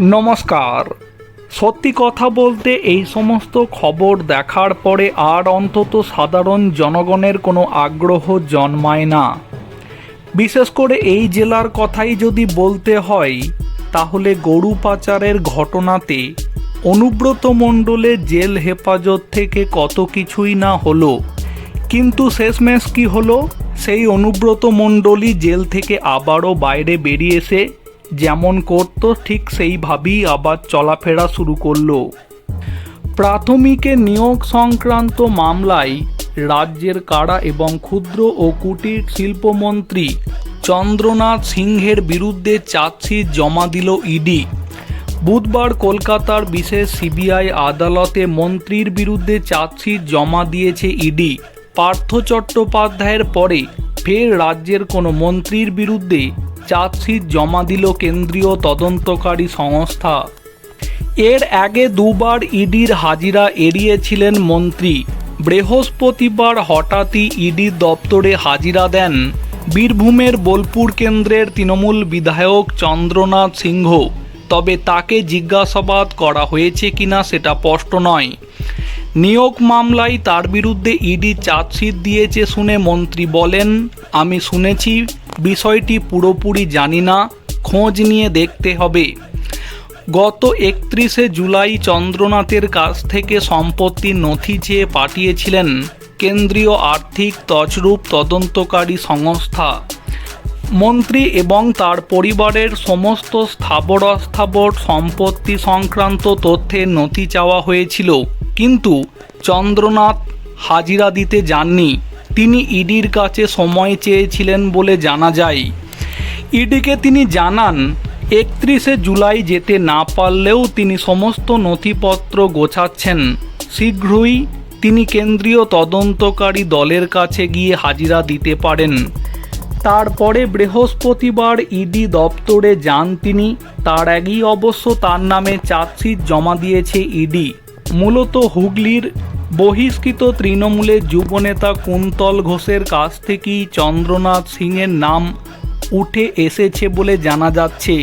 নমস্কার। সত্যি কথা বলতে এই সমস্ত খবর দেখার পরে আর অন্তত সাধারণ জনগণের কোনো আগ্রহ জন্মায় না। বিশেষ করে এই জেলার কথাই যদি বলতে হয়, তাহলে গরু পাচারের ঘটনাতে অনুব্রত মণ্ডলের জেল হেফাজত থেকে কত কিছুই না হলো। কিন্তু শেষমেশ কি হলো? সেই অনুব্রত মণ্ডলই জেল থেকে আবারও বাইরে বেরিয়ে এসে যেমন করতো, ঠিক সেইভাবেই আবার চলাফেরা শুরু করল। প্রাথমিকে নিয়োগ সংক্রান্ত মামলায় রাজ্যের কারা এবং ক্ষুদ্র ও কুটির শিল্পমন্ত্রী চন্দ্রনাথ সিংহের বিরুদ্ধে চার্জশিট জমা দিল ইডি। বুধবার কলকাতার বিশেষ সিবিআই আদালতে মন্ত্রীর বিরুদ্ধে চার্জশিট জমা দিয়েছে ইডি। পার্থ চট্টোপাধ্যায়ের পরে ফের রাজ্যের কোনো মন্ত্রীর বিরুদ্ধে চার্জশিট জমা দিল কেন্দ্রীয় তদন্তকারী সংস্থা। এর আগে দুবার ইডির হাজিরা এড়িয়েছিলেন মন্ত্রী। বৃহস্পতিবার হঠাৎই ইডি দপ্তরে হাজিরা দেন বীরভূমের বোলপুর কেন্দ্রের তৃণমূল বিধায়ক চন্দ্রনাথ সিংহ। তবে তাকে জিজ্ঞাসাবাদ করা হয়েছে কিনা সেটা স্পষ্ট নয়। নিয়োগ মামলায় তার বিরুদ্ধে ইডি চার্জশিট দিয়েছে শুনে মন্ত্রী বলেন, আমি শুনেছি বিষয়টি পুরোপুরি জানি না, খোঁজ নিয়ে দেখতে হবে। গত একত্রিশে জুলাই চন্দ্রনাথের কাছ থেকে সম্পত্তির নথি চেয়ে পাঠিয়েছিলেন কেন্দ্রীয় আর্থিক তছরূপ তদন্তকারী সংস্থা। মন্ত্রী এবং তার পরিবারের সমস্ত স্থাবর অস্থাবর সম্পত্তি সংক্রান্ত তথ্যের নথি চাওয়া হয়েছিল, কিন্তু চন্দ্রনাথ হাজিরা দিতে যাননি। তিনি ইডির কাছে সময় চেয়েছিলেন বলে জানা যায়। ইডিকে তিনি জানান, একত্রিশে জুলাই যেতে না পারলেও তিনি সমস্ত নথিপত্র গোছাচ্ছেন। শীঘ্রই তিনি কেন্দ্রীয় তদন্তকারী দলের কাছে গিয়ে হাজিরা দিতে পারেন। তারপরে বৃহস্পতিবার ইডি দপ্তরে যান তিনি। তার আগেই অবশ্য তার নামে চার্জশিট জমা দিয়েছে ইডি। মূলত হুগলির বহিষ্কৃত তৃণমূলের যুবনেতা কুন্তল ঘোষের কাছ থেকেই চন্দ্রনাথ সিংয়ের নাম উঠে এসেছে বলে জানা যাচ্ছে।